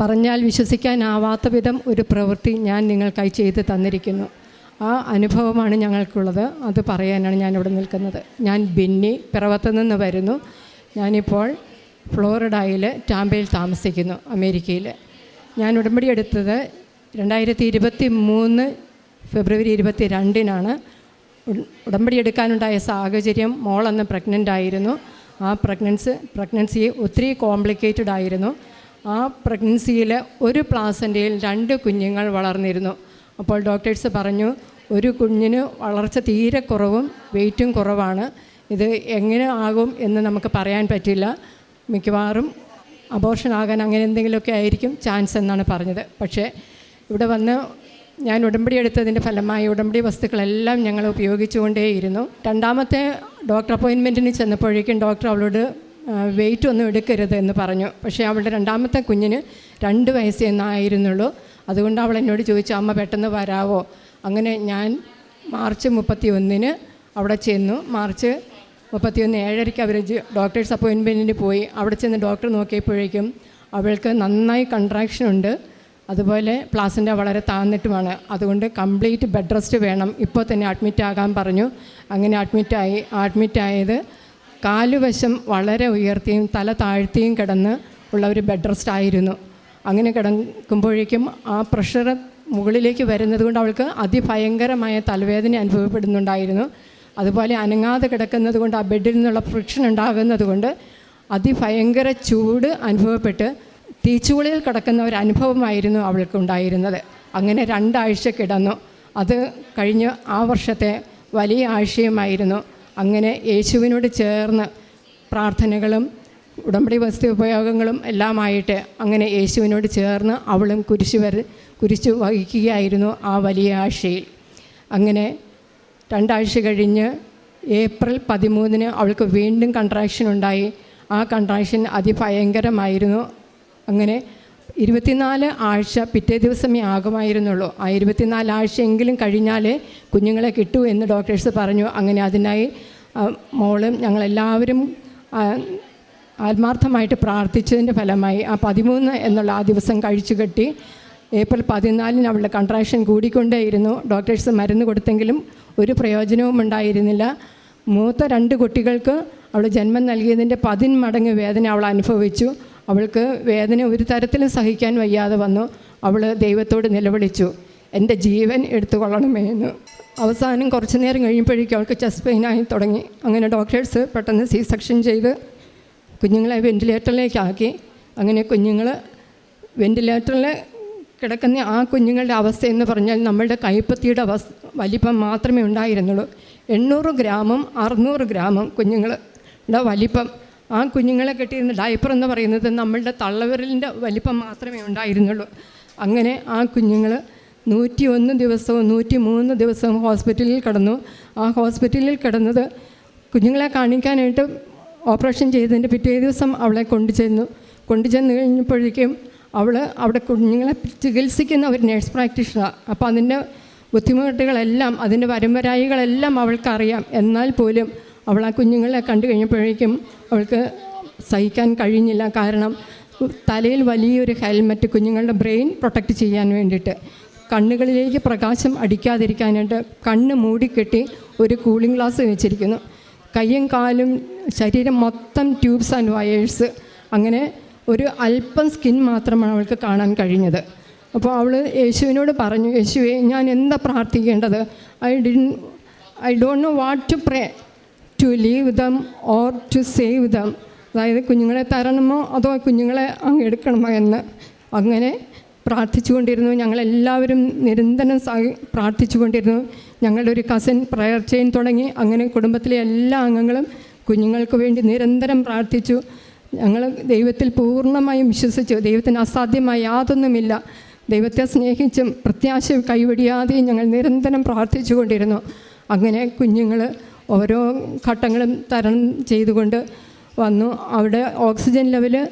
പറഞ്ഞാൽ വിശ്വസിക്കാനാവാത്ത വിധം ഒരു പ്രവൃത്തി ഞാൻ നിങ്ങൾക്കായി ചെയ്ത് തന്നിരിക്കുന്നു. ആ അനുഭവമാണ് ഞങ്ങൾക്കുള്ളത്. അത് പറയാനാണ് ഞാനിവിടെ നിൽക്കുന്നത്. ഞാൻ ബിന്നി പിറവത്ത് നിന്ന് വരുന്നു. ഞാനിപ്പോൾ ഫ്ലോറിഡയിൽ ടാമ്പയിൽ താമസിക്കുന്നു അമേരിക്കയിൽ. ഞാൻ ഉടമ്പടി എടുത്തത് രണ്ടായിരത്തി ഇരുപത്തി മൂന്ന് ഫെബ്രുവരി ഇരുപത്തി രണ്ടിനാണ് ഉട- ഉടമ്പടി എടുക്കാനുണ്ടായ സാഹചര്യം മോളന്ന് പ്രഗ്നന്റ് ആയിരുന്നു. ആ പ്രഗ്നൻസ് പ്രഗ്നൻസി ഒത്തിരി കോംപ്ലിക്കേറ്റഡ് ആയിരുന്നു ആ പ്രഗ്നൻസിയിൽ ഒരു പ്ലാസന്റെയിൽ രണ്ട് കുഞ്ഞുങ്ങൾ വളർന്നിരുന്നു. അപ്പോൾ ഡോക്ടേഴ്സ് പറഞ്ഞു ഒരു കുഞ്ഞിന് വളർച്ച തീരെ കുറവും വെയിറ്റും കുറവാണ്. ഇത് എങ്ങനെ ആകും എന്ന് നമുക്ക് പറയാൻ പറ്റില്ല. മിക്കവാറും അബോർഷൻ ആകാൻ അങ്ങനെ എന്തെങ്കിലുമൊക്കെ ആയിരിക്കും ചാൻസ് എന്നാണ് പറഞ്ഞത്. പക്ഷേ ഇവിടെ വന്ന് ഞാൻ ഉടമ്പടി എടുത്തതിന്റെ ഫലമായി ഉടമ്പടി വസ്തുക്കളെല്ലാം ഞങ്ങൾ ഉപയോഗിച്ചുകൊണ്ടേയിരുന്നു. രണ്ടാമത്തെ ഡോക്ടർ അപ്പോയിൻമെന്റിന് ചെന്നപ്പോഴേക്കും ഡോക്ടർ അവളോട് വെയിറ്റ് ഒന്നും എടുക്കരുത് എന്ന് പറഞ്ഞു. പക്ഷേ അവളുടെ രണ്ടാമത്തെ കുഞ്ഞിന് രണ്ട് വയസ്സ് എന്നായിരുന്നുള്ളൂ. അതുകൊണ്ട് അവൾ എന്നോട് ചോദിച്ചു അമ്മ പെട്ടെന്ന് വരാവോ? അങ്ങനെ ഞാൻ മാർച്ച് മുപ്പത്തി ഒന്നിന് അവിടെ ചെന്നു. മാർച്ച് മുപ്പത്തിയൊന്ന് ഏഴരയ്ക്ക് അവർ ഡോക്ടേഴ്സ് അപ്പോയിൻമെന്റിന് പോയി. അവിടെ ചെന്ന് ഡോക്ടർ നോക്കിയപ്പോഴേക്കും അവൾക്ക് നന്നായി കൺട്രാക്ഷൻ ഉണ്ട്. അതുപോലെ പ്ലാസിന്റെ വളരെ താന്നിട്ടുമാണ്. അതുകൊണ്ട് കംപ്ലീറ്റ് ബെഡ് റെസ്റ്റ് വേണം. ഇപ്പോൾ തന്നെ അഡ്മിറ്റ് ആകാൻ പറഞ്ഞു. അങ്ങനെ അഡ്മിറ്റായി അഡ്മിറ്റായത് കാലുവശം വളരെ ഉയർത്തിയും തല താഴ്ത്തിയും കിടന്ന് ഉള്ള ഒരു ബെഡ് റെസ്റ്റ് ആയിരുന്നു. അങ്ങനെ കിടക്കുമ്പോഴേക്കും ആ പ്രഷർ മുകളിലേക്ക് വരുന്നത് കൊണ്ട് അവൾക്ക് അതിഭയങ്കരമായ തലവേദന അനുഭവപ്പെടുന്നുണ്ടായിരുന്നു. അതുപോലെ അനങ്ങാതെ കിടക്കുന്നത് കൊണ്ട് ആ ബെഡിൽ നിന്നുള്ള ഫ്രിക്ഷൻ ഉണ്ടാകുന്നത് കൊണ്ട് അതിഭയങ്കര ചൂട് അനുഭവപ്പെട്ട് തീച്ചുളിയിൽ കിടക്കുന്ന ഒരു അനുഭവമായിരുന്നു അവൾക്ക് ഉണ്ടായിരുന്നത്. അങ്ങനെ രണ്ടാഴ്ച കിടന്നു. അത് കഴിഞ്ഞ് ആ വർഷത്തെ വലിയ ആശയമായിരുന്നു അങ്ങനെ യേശുവിനോട് ചേർന്ന് പ്രാർത്ഥനകളും ഉടമ്പടി വസ്തു ഉപയോഗങ്ങളും എല്ലാമായിട്ട് അങ്ങനെ യേശുവിനോട് ചേർന്ന് അവളും കുരിശ് വര കുരിശു വഹിക്കുകയായിരുന്നു ആ വലിയ ആഴ്ചയിൽ. അങ്ങനെ രണ്ടാഴ്ച കഴിഞ്ഞ് ഏപ്രിൽ പതിമൂന്നിന് അവൾക്ക് വീണ്ടും കൺട്രാക്ഷൻ ഉണ്ടായി. ആ കൺട്രാക്ഷൻ അതിഭയങ്കരമായിരുന്നു. അങ്ങനെ ഇരുപത്തിനാല് ആഴ്ച പിറ്റേ ദിവസമേ ആകുമായിരുന്നുള്ളൂ ആ ഇരുപത്തിനാല് ആഴ്ചയെങ്കിലും കഴിഞ്ഞാലേ കുഞ്ഞുങ്ങളെ കിട്ടൂ എന്ന് ഡോക്ടേഴ്സ് പറഞ്ഞു. അങ്ങനെ അതിനായി മോളും ഞങ്ങളെല്ലാവരും ആത്മാർത്ഥമായിട്ട് പ്രാർത്ഥിച്ചതിന്റെ ഫലമായി ആ പതിമൂന്ന് എന്നുള്ള ആ ദിവസം കഴിച്ചു കെട്ടി ഏപ്രിൽ പതിനാലിന് അവളുടെ കൺട്രാക്ഷൻ കൂടിക്കൊണ്ടേയിരുന്നു. ഡോക്ടേഴ്സ് മരുന്ന് കൊടുത്തെങ്കിലും ഒരു പ്രയോജനവും ഉണ്ടായിരുന്നില്ല. മൂത്ത രണ്ട് കുട്ടികൾക്ക് അവൾ ജന്മം നൽകിയതിന്റെ പതിന്മടങ്ങ് വേദന അവൾ അനുഭവിച്ചു. അവൾക്ക് വേദന ഒരു തരത്തിലും സഹിക്കാൻ വയ്യാതെ വന്നു. അവൾ ദൈവത്തോട് നിലവിളിച്ചു. എന്റെ ജീവൻ എടുത്തുകൊള്ളണമേ എന്ന്. അവസാനം കുറച്ച് നേരം കഴിയുമ്പോഴേക്കും അവൾക്ക് ചെസ്റ്റ് പെയിനായി തുടങ്ങി. അങ്ങനെ ഡോക്ടേഴ്സ് പെട്ടെന്ന് സി സെക്ഷൻ ചെയ്ത് കുഞ്ഞുങ്ങളെ വെന്റിലേറ്ററിലേക്കാക്കി അങ്ങനെ കുഞ്ഞുങ്ങൾ വെന്റിലേറ്ററിൽ കിടക്കുന്ന ആ കുഞ്ഞുങ്ങളുടെ അവസ്ഥ എന്ന് പറഞ്ഞാൽ നമ്മളുടെ കൈപ്പത്തിയുടെ അവസ്ഥ വലിപ്പം മാത്രമേ ഉണ്ടായിരുന്നുള്ളൂ. എണ്ണൂറ് ഗ്രാമും അറുന്നൂറ് ഗ്രാമും കുഞ്ഞുങ്ങളുടെ വലിപ്പം. ആ കുഞ്ഞുങ്ങളെ കെട്ടിയിരുന്ന ഡയപ്പർ എന്ന് പറയുന്നത് നമ്മളുടെ തള്ളവിരലിന്റെ വലിപ്പം മാത്രമേ ഉണ്ടായിരുന്നുള്ളൂ. അങ്ങനെ ആ കുഞ്ഞുങ്ങൾ നൂറ്റി ഒന്ന് ദിവസവും നൂറ്റി മൂന്ന് ദിവസവും ഹോസ്പിറ്റലിൽ കിടന്നു. ആ ഹോസ്പിറ്റലിൽ കിടന്നത് കുഞ്ഞുങ്ങളെ കാണിക്കാനായിട്ട് ഓപ്പറേഷൻ ചെയ്തതിന്റെ പിറ്റേ ദിവസം അവളെ കൊണ്ടുചെന്നു. കൊണ്ടുചെന്ന് കഴിഞ്ഞപ്പോഴേക്കും അവൾ അവിടെ കുഞ്ഞുങ്ങളെ ചികിത്സിക്കുന്ന ഒരു നേഴ്സ് പ്രാക്ടീഷണർ അപ്പോൾ അതിന്റെ ബുദ്ധിമുട്ടുകളെല്ലാം അതിന്റെ പരമ്പരായികളെല്ലാം അവൾക്കറിയാം. എന്നാൽ പോലും അവൾ ആ കുഞ്ഞുങ്ങളെ കണ്ടു കഴിഞ്ഞപ്പോഴേക്കും അവൾക്ക് സഹിക്കാൻ കഴിഞ്ഞില്ല. കാരണം തലയിൽ വലിയൊരു ഹെൽമറ്റ് കുഞ്ഞുങ്ങളുടെ ബ്രെയിൻ പ്രൊട്ടക്റ്റ് ചെയ്യാൻ വേണ്ടിയിട്ട്. കണ്ണുകളിലേക്ക് പ്രകാശം അടിക്കാതിരിക്കാനായിട്ട് കണ്ണ് മൂടിക്കെട്ടി ഒരു കൂളിംഗ് ഗ്ലാസ് വെച്ചിരിക്കുന്നു. കയ്യും കാലും ശരീരം മൊത്തം ട്യൂബ്സ് ആൻഡ് വയേഴ്സ് അങ്ങനെ ഒരു അല്പം സ്കിൻ മാത്രമാണ് അവൾക്ക് കാണാൻ കഴിഞ്ഞത്. അപ്പോൾ അവൾ യേശുവിനോട് പറഞ്ഞു യേശുവെ ഞാൻ എന്താ പ്രാർത്ഥിക്കേണ്ടത്? I didn't I don't know what to pray to leave them or to save them അതായത് കുഞ്ഞുങ്ങളെ തരണമോ അതോ കുഞ്ഞുങ്ങളെ അങ്ങ് എടുക്കണമോ എന്ന്. അങ്ങനെ പ്രാർത്ഥിച്ചുകൊണ്ടിരുന്നു. ഞങ്ങളെല്ലാവരും നിരന്തരം പ്രാർത്ഥിച്ചുകൊണ്ടിരുന്നു. ഞങ്ങളുടെ ഒരു കസിൻ പ്രയർ ചെയിൻ തുടങ്ങി. അങ്ങനെ കുടുംബത്തിലെ എല്ലാ അംഗങ്ങളും കുഞ്ഞുങ്ങൾക്ക് വേണ്ടി നിരന്തരം പ്രാർത്ഥിച്ചു. ഞങ്ങൾ ദൈവത്തിൽ പൂർണമായും വിശ്വസിച്ചു. ദൈവത്തിന് അസാധ്യമായ യാതൊന്നുമില്ല. ദൈവത്തെ സ്നേഹിച്ചും പ്രത്യാശ കൈവടിയാതെയും ഞങ്ങൾ നിരന്തരം പ്രാർത്ഥിച്ചുകൊണ്ടിരുന്നു. അങ്ങനെ കുഞ്ഞുങ്ങൾ ഓരോ ഘട്ടങ്ങളും തരണം ചെയ്തുകൊണ്ട് വന്നു. അവിടെ ഓക്സിജൻ ലെവൽ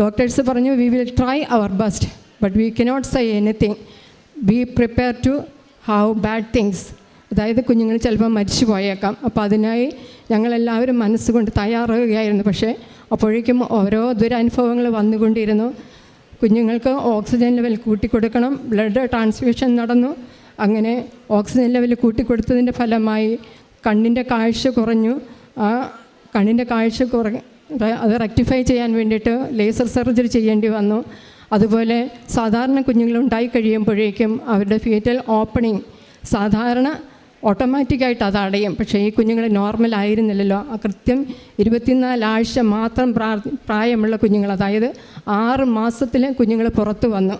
ഡോക്ടേഴ്സ് പറഞ്ഞു we will try our best but we cannot say anything be prepare to have bad things അതായത് കുഞ്ഞുങ്ങൾ ചിലപ്പോൾ മരിച്ചു പോയേക്കാം. അപ്പോൾ അതിനായി ഞങ്ങളെല്ലാവരും മനസ്സുകൊണ്ട് തയ്യാറാകുകയായിരുന്നു പക്ഷേ അപ്പോഴേക്കും ഓരോ ദുരനുഭവങ്ങൾ വന്നുകൊണ്ടിരുന്നു. കുഞ്ഞുങ്ങൾക്ക് ഓക്സിജൻ ലെവൽ കൂട്ടിക്കൊടുക്കണം. ബ്ലഡ് ട്രാൻസ്ഫ്യൂഷൻ നടന്നു. അങ്ങനെ ഓക്സിജൻ ലെവൽ കൂട്ടിക്കൊടുത്തതിന്റെ ഫലമായി കണ്ണിന്റെ കാഴ്ച കുറഞ്ഞു. ആ കണ്ണിന്റെ കാഴ്ച കുറ അത് റെക്ടിഫൈ ചെയ്യാൻ വേണ്ടിയിട്ട് ലേസർ സർജറി ചെയ്യേണ്ടി വന്നു. അതുപോലെ സാധാരണ കുഞ്ഞുങ്ങൾ ഉണ്ടായി കഴിയുമ്പോഴേക്കും അവരുടെ ഫീറ്റൽ ഓപ്പണിങ് സാധാരണ ഓട്ടോമാറ്റിക്കായിട്ട് അത് അടയും. പക്ഷേ ഈ കുഞ്ഞുങ്ങൾ നോർമൽ ആയിരുന്നില്ലല്ലോ. ആ കൃത്യം ഇരുപത്തിനാല് ആഴ്ച മാത്രം പ്രാ പ്രായമുള്ള കുഞ്ഞുങ്ങൾ അതായത് ആറ് മാസത്തിൽ കുഞ്ഞുങ്ങൾ പുറത്തു വന്നു.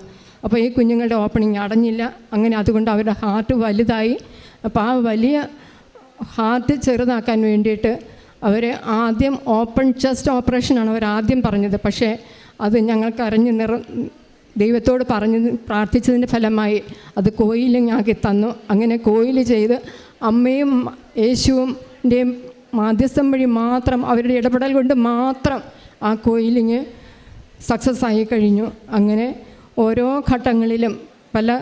അപ്പോൾ ഈ കുഞ്ഞുങ്ങളുടെ ഓപ്പണിങ് അടഞ്ഞില്ല. അങ്ങനെ അതുകൊണ്ട് അവരുടെ ഹാർട്ട് വലുതായി. അപ്പോൾ ആ വലിയ ഹാർട്ട് ചെറുതാക്കാൻ വേണ്ടിയിട്ട് അവർ ആദ്യം ഓപ്പൺ ചെസ്റ്റ് ഓപ്പറേഷനാണ് അവർ ആദ്യം പറഞ്ഞത്. പക്ഷേ അത് ഞങ്ങൾക്ക് അറിഞ്ഞ് നിറ ദൈവത്തോട് പറഞ്ഞ് പ്രാർത്ഥിച്ചതിന്റെ ഫലമായി അത് കോയിലിങ്ങാക്കി തന്നു. അങ്ങനെ കോയിൽ ചെയ്ത് അമ്മയും യേശുവിന്റെയും മാധ്യസ്ഥം വഴി മാത്രം അവരുടെ ഇടപെടൽ കൊണ്ട് മാത്രം ആ കോയിലിങ് സക്സസ് ആയി കഴിഞ്ഞു. അങ്ങനെ ഓരോ ഘട്ടങ്ങളിലും പല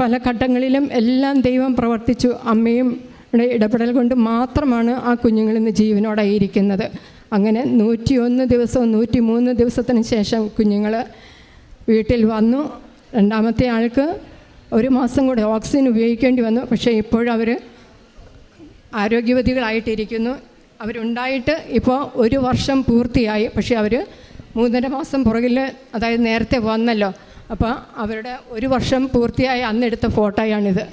പല ഘട്ടങ്ങളിലും എല്ലാം ദൈവം പ്രവർത്തിച്ചു. അമ്മയും ഇടപെടൽ കൊണ്ട് മാത്രമാണ് ആ കുഞ്ഞുങ്ങൾ ഇന്ന് ജീവനോടെ ഇരിക്കുന്നത് അങ്ങനെ നൂറ്റിയൊന്ന് ദിവസവും നൂറ്റി മൂന്ന് ദിവസത്തിന് ശേഷം കുഞ്ഞുങ്ങൾ വീട്ടിൽ വന്നു. രണ്ടാമത്തെ ആൾക്ക് ഒരു മാസം കൂടെ ഓക്സിജൻ ഉപയോഗിക്കേണ്ടി വന്നു. പക്ഷേ ഇപ്പോഴവർ ആരോഗ്യവതികളായിട്ടിരിക്കുന്നു. അവരുണ്ടായിട്ട് ഇപ്പോൾ ഒരു വർഷം പൂർത്തിയായി. പക്ഷേ അവർ മൂന്നര മാസം പുറകിൽ അതായത് നേരത്തെ വന്നല്ലോ. അപ്പോൾ അവരുടെ ഒരു വർഷം പൂർത്തിയായി അന്നെടുത്ത ഫോട്ടോയാണിത്.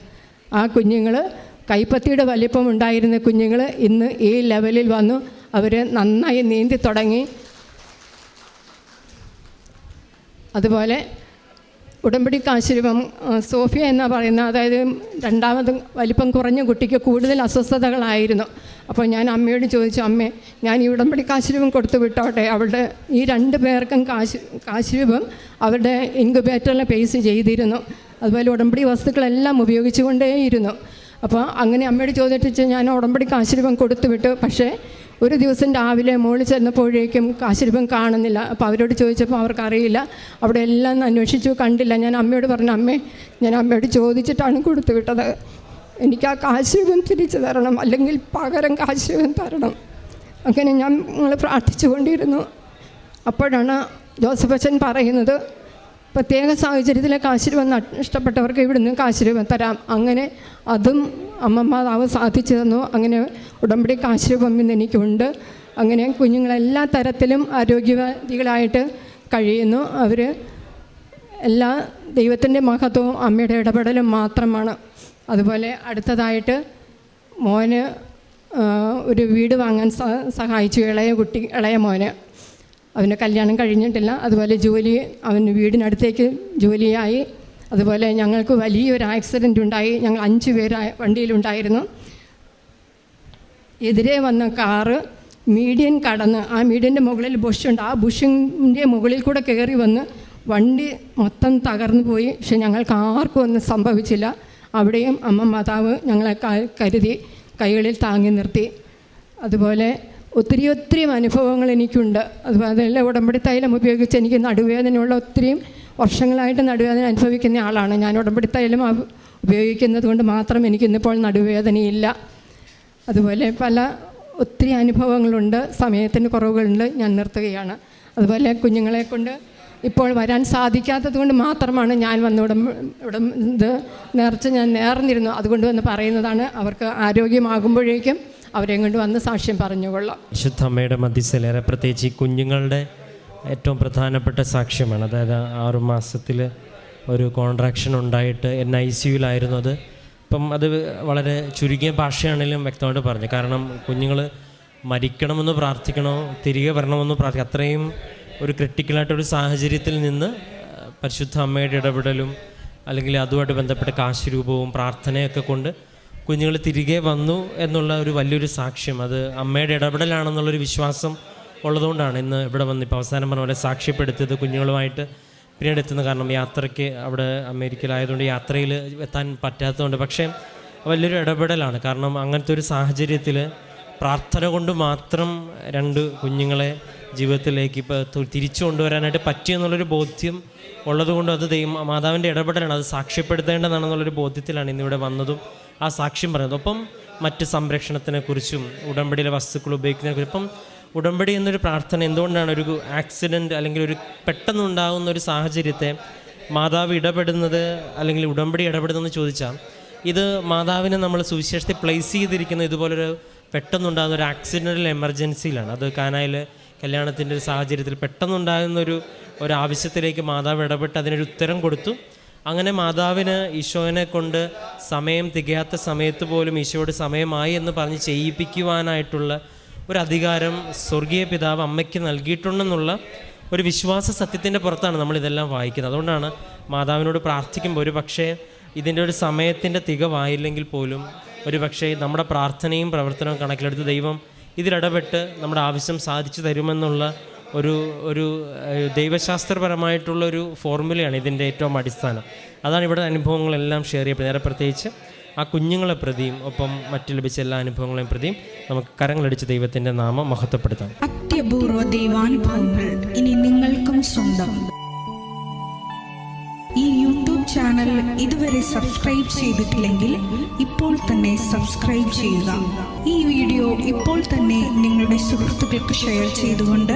ആ കുഞ്ഞുങ്ങൾ കൈപ്പത്തിയുടെ വലിപ്പം ഉണ്ടായിരുന്ന കുഞ്ഞുങ്ങൾ ഇന്ന് ഈ ലെവലിൽ വന്നു. അവർ നന്നായി നീന്തി തുടങ്ങി. അതുപോലെ ഉടമ്പടി കാശുരൂപം സോഫിയ എന്ന് പറയുന്ന അതായത് രണ്ടാമത് വലിപ്പം കുറഞ്ഞ കുട്ടിക്ക് കൂടുതൽ അസ്വസ്ഥതകളായിരുന്നു. അപ്പോൾ ഞാൻ അമ്മയോട് ചോദിച്ചു അമ്മേ ഞാൻ ഈ ഉടമ്പടി കാശുരൂപം കൊടുത്തു വിട്ടോട്ടെ. അവളുടെ ഈ രണ്ട് പേർക്കും കാശ് കാശുരൂപം അവരുടെ ഇൻക്യുബേറ്ററിൽ പേസ് ചെയ്തിരുന്നു. അതുപോലെ ഉടമ്പടി വസ്തുക്കളെല്ലാം ഉപയോഗിച്ചുകൊണ്ടേയിരുന്നു. അപ്പോൾ അങ്ങനെ അമ്മയോട് ചോദിച്ചിട്ട് ഞാൻ ഉടമ്പടി കാശുരൂപം കൊടുത്തു വിട്ടു. പക്ഷേ ഒരു ദിവസം രാവിലെ മുകളിൽ ചെന്നപ്പോഴേക്കും കാശുരൂപം കാണുന്നില്ല. അപ്പോൾ അവരോട് ചോദിച്ചപ്പോൾ അവർക്കറിയില്ല. അവിടെ എല്ലാം അന്വേഷിച്ചു കണ്ടില്ല. ഞാൻ അമ്മയോട് പറഞ്ഞു അമ്മേ ഞാൻ അമ്മയോട് ചോദിച്ചിട്ടാണ് കൊടുത്തു വിട്ടത്. എനിക്ക് ആ കാശുരൂപം തിരിച്ചു തരണം. അല്ലെങ്കിൽ പകരം കാശുരൂപം തരണം. അങ്ങനെ ഞാൻ നിങ്ങൾ പ്രാർത്ഥിച്ചു കൊണ്ടിരുന്നു അപ്പോഴാണ് ജോസഫ് അച്ഛൻ പറയുന്നത് പ്രത്യേക സാഹചര്യത്തിൽ കാശുരൂപം നഷ്ടപ്പെട്ടവർക്ക് ഇവിടുന്ന് കാശുരൂപം തരാം. അങ്ങനെ അതും അമ്മമാതാവ് സാധിച്ചു തന്നു. അങ്ങനെ ഉടമ്പടി കാശുരൂപം ഇന്ന് എനിക്കുണ്ട്. അങ്ങനെ കുഞ്ഞുങ്ങളെല്ലാ തരത്തിലും ആരോഗ്യവാദികളായിട്ട് കഴിയുന്നു. അവർ എല്ലാ ദൈവത്തിന്റെ മഹത്വവും അമ്മയുടെ ഇടപെടലും മാത്രമാണ്. അതുപോലെ അടുത്തതായിട്ട് മോന് ഒരു വീട് വാങ്ങാൻ സഹായിച്ചു. ഇളയ കുട്ടി ഇളയ മോന്. അവന് കല്യാണം കഴിഞ്ഞിട്ടില്ല. അതുപോലെ ജോലി അവന് വീടിനടുത്തേക്ക് ജോലിയായി. അതുപോലെ ഞങ്ങൾക്ക് വലിയൊരു ആക്സിഡന്റ് ഉണ്ടായി. ഞങ്ങൾ അഞ്ച് പേര് വണ്ടിയിലുണ്ടായിരുന്നു. എതിരെ വന്ന കാറ് മീഡിയൻ കടന്ന് ആ മീഡിയന്റെ മുകളിൽ ബുഷുണ്ട് ആ ബുഷിന്റെ മുകളിൽ കൂടെ കയറി വന്ന് വണ്ടി മൊത്തം തകർന്നു പോയി. പക്ഷെ ഞങ്ങൾക്ക് ആർക്കും ഒന്നും സംഭവിച്ചില്ല. അവിടെയും അമ്മ മാതാവ് ഞങ്ങളെ കരുതി കൈകളിൽ താങ്ങി നിർത്തി. അതുപോലെ ഒത്തിരി ഒത്തിരി അനുഭവങ്ങൾ എനിക്കുണ്ട്. അതുപോലെ ഉടമ്പടി തൈലം ഉപയോഗിച്ച് എനിക്ക് നടുവേദനയുള്ള ഒത്തിരിയും വർഷങ്ങളായിട്ട് നടുവേദന അനുഭവിക്കുന്ന ആളാണ്. ഞാൻ ഉടമ്പടി തൈലം ഉപയോഗിക്കുന്നത് കൊണ്ട് മാത്രം എനിക്കിന്നിപ്പോൾ നടുവേദനയില്ല. അതുപോലെ പല ഒത്തിരി അനുഭവങ്ങളുണ്ട്. സമയത്തിന് കുറവുകളുണ്ട്. ഞാൻ നിർത്തുകയാണ്. അതുപോലെ കുഞ്ഞുങ്ങളെ കൊണ്ട് ഇപ്പോൾ വരാൻ സാധിക്കാത്തത് കൊണ്ട് മാത്രമാണ് ഞാൻ വന്ന് ഉടം ഉടം ഇത് നേർച്ച ഞാൻ നേർന്നിരുന്നു. അതുകൊണ്ട് വന്ന് പറയുന്നതാണ് അവർക്ക് ആരോഗ്യമാകുമ്പോഴേക്കും അവരെയും കൊണ്ട് വന്ന് സാക്ഷ്യം പറഞ്ഞുകൊള്ളാം. വിശുദ്ധ അമ്മയുടെ മധ്യസ്ഥലേറെ പ്രത്യേകിച്ച് ഈ കുഞ്ഞുങ്ങളുടെ ഏറ്റവും പ്രധാനപ്പെട്ട സാക്ഷ്യമാണ്. അതായത് ആറു മാസത്തിൽ ഒരു കോൺട്രാക്ഷൻ ഉണ്ടായിട്ട് എൻ ഐ സിയുലായിരുന്നു അത്. ഇപ്പം അത് വളരെ ചുരുങ്ങിയ ഭാഷയാണെങ്കിലും വ്യക്തമായിട്ട് പറഞ്ഞു. കാരണം കുഞ്ഞുങ്ങൾ മരിക്കണമെന്ന് പ്രാർത്ഥിക്കണോ തിരികെ വരണമെന്ന് പ്രാർത്ഥിക്കണം അത്രയും ഒരു ക്രിട്ടിക്കലായിട്ടൊരു സാഹചര്യത്തിൽ നിന്ന് പരിശുദ്ധ അമ്മയുടെ ഇടപെടലും അല്ലെങ്കിൽ അതുമായിട്ട് ബന്ധപ്പെട്ട കാശുരൂപവും പ്രാർത്ഥനയൊക്കെ കൊണ്ട് കുഞ്ഞുങ്ങൾ തിരികെ വന്നു എന്നുള്ള ഒരു വലിയൊരു സാക്ഷ്യം. അത് അമ്മയുടെ ഇടപെടലാണെന്നുള്ളൊരു വിശ്വാസം ഉള്ളതുകൊണ്ടാണ് ഇന്ന് ഇവിടെ വന്ന് ഇപ്പോൾ അവസാനം പറഞ്ഞ പോലെ സാക്ഷ്യപ്പെടുത്തിയത് കുഞ്ഞുങ്ങളുമായിട്ട്. പിന്നീട് എത്തുന്ന കാരണം യാത്രയ്ക്ക് അവിടെ അമേരിക്കയിലായതുകൊണ്ട് യാത്രയിൽ എത്താൻ പറ്റാത്തതുകൊണ്ട്. പക്ഷേ വലിയൊരു ഇടപെടലാണ്. കാരണം അങ്ങനത്തെ ഒരു സാഹചര്യത്തിൽ പ്രാർത്ഥന കൊണ്ട് മാത്രം രണ്ട് കുഞ്ഞുങ്ങളെ ജീവിതത്തിലേക്ക് ഇപ്പോൾ തിരിച്ചു കൊണ്ടുവരാനായിട്ട് പറ്റിയെന്നുള്ളൊരു ബോധ്യം ഉള്ളതുകൊണ്ട് അത് ദൈവം മാതാവിന്റെ ഇടപെടലാണ്. അത് സാക്ഷ്യപ്പെടുത്തേണ്ടതാണെന്നുള്ളൊരു ബോധ്യത്തിലാണ് ഇന്നിവിടെ വന്നതും. ആ സാക്ഷ്യം പറയുന്നത്. ഒപ്പം മറ്റ് സംരക്ഷണത്തിനെക്കുറിച്ചും ഉടമ്പടിയിലെ വസ്തുക്കൾ ഉപയോഗിക്കുന്നതിനെക്കുറിച്ചും. ഇപ്പം ഉടമ്പടി എന്നൊരു പ്രാർത്ഥന എന്തുകൊണ്ടാണ് ഒരു ആക്സിഡന്റ് അല്ലെങ്കിൽ ഒരു പെട്ടെന്നുണ്ടാകുന്ന ഒരു സാഹചര്യത്തെ മാതാവ് ഇടപെടുന്നത് അല്ലെങ്കിൽ ഉടമ്പടി ഇടപെടുന്നതെന്ന് ചോദിച്ചാൽ ഇത് മാതാവിനെ നമ്മൾ സുവിശേഷത്തിൽ പ്ലേസ് ചെയ്തിരിക്കുന്ന ഇതുപോലൊരു പെട്ടെന്നുണ്ടാകുന്ന ഒരു ആക്സിഡന്റൽ എമർജൻസിയിലാണ് അത് കാനായിൽ കല്യാണത്തിന്റെ ഒരു സാഹചര്യത്തിൽ പെട്ടെന്നുണ്ടാകുന്ന ഒരു ഒരു ആവശ്യത്തിലേക്ക് മാതാവ് ഇടപെട്ട് അതിനൊരു ഉത്തരം കൊടുത്തു. അങ്ങനെ മാതാവിന് ഈശോനെ കൊണ്ട് സമയം തികയാത്ത സമയത്ത് പോലും ഈശോയോട് സമയമായി എന്ന് പറഞ്ഞ് ചെയ്യിപ്പിക്കുവാനായിട്ടുള്ള ഒരു അധികാരം സ്വർഗീയ പിതാവ് അമ്മയ്ക്ക് നൽകിയിട്ടുണ്ടെന്നുള്ള ഒരു വിശ്വാസ സത്യത്തിന്റെ പുറത്താണ് നമ്മൾ ഇതെല്ലാം വായിക്കുന്നത്. അതുകൊണ്ടാണ് മാതാവിനോട് പ്രാർത്ഥിക്കുമ്പോൾ ഒരു പക്ഷേ ഇതിന്റെ ഒരു സമയത്തിന്റെ തികവായില്ലെങ്കിൽ പോലും ഒരു പക്ഷേ നമ്മുടെ പ്രാർത്ഥനയും പ്രവർത്തനവും കണക്കിലെടുത്ത് ദൈവം ഇതിലിടപെട്ട് നമ്മുടെ ആവശ്യം സാധിച്ചു തരുമെന്നുള്ള ഒരു ഒരു ദൈവശാസ്ത്രപരമായിട്ടുള്ളൊരു ഫോർമുലയാണ് ഇതിന്റെ ഏറ്റവും അടിസ്ഥാനം. അതാണ് ഇവിടെ അനുഭവങ്ങളെല്ലാം ഷെയർ ചെയ്യപ്പെടുന്നത്. നേരെ പ്രത്യേകിച്ച് ആ കുഞ്ഞുങ്ങളെ പ്രതിയും ഒപ്പം മറ്റു ലഭിച്ച എല്ലാ അനുഭവങ്ങളെയും പ്രതിയും നമുക്ക് കരങ്ങളടിച്ച് ദൈവത്തിന്റെ നാമം മഹത്വപ്പെടുത്താം. അത്യപൂർവ ദൈവാനുഭവങ്ങൾ ഇനി നിങ്ങൾക്കും സ്വന്തം. ഈ യൂട്യൂബ് ചാനൽ ഇതുവരെ സബ്സ്ക്രൈബ് ചെയ്തിട്ടില്ലെങ്കിൽ ഇപ്പോൾ തന്നെ സബ്സ്ക്രൈബ് ചെയ്യുക. ഈ വീഡിയോ ഇപ്പോൾ തന്നെ നിങ്ങളുടെ സുഹൃത്തുക്കൾക്ക് ഷെയർ ചെയ്തുകൊണ്ട്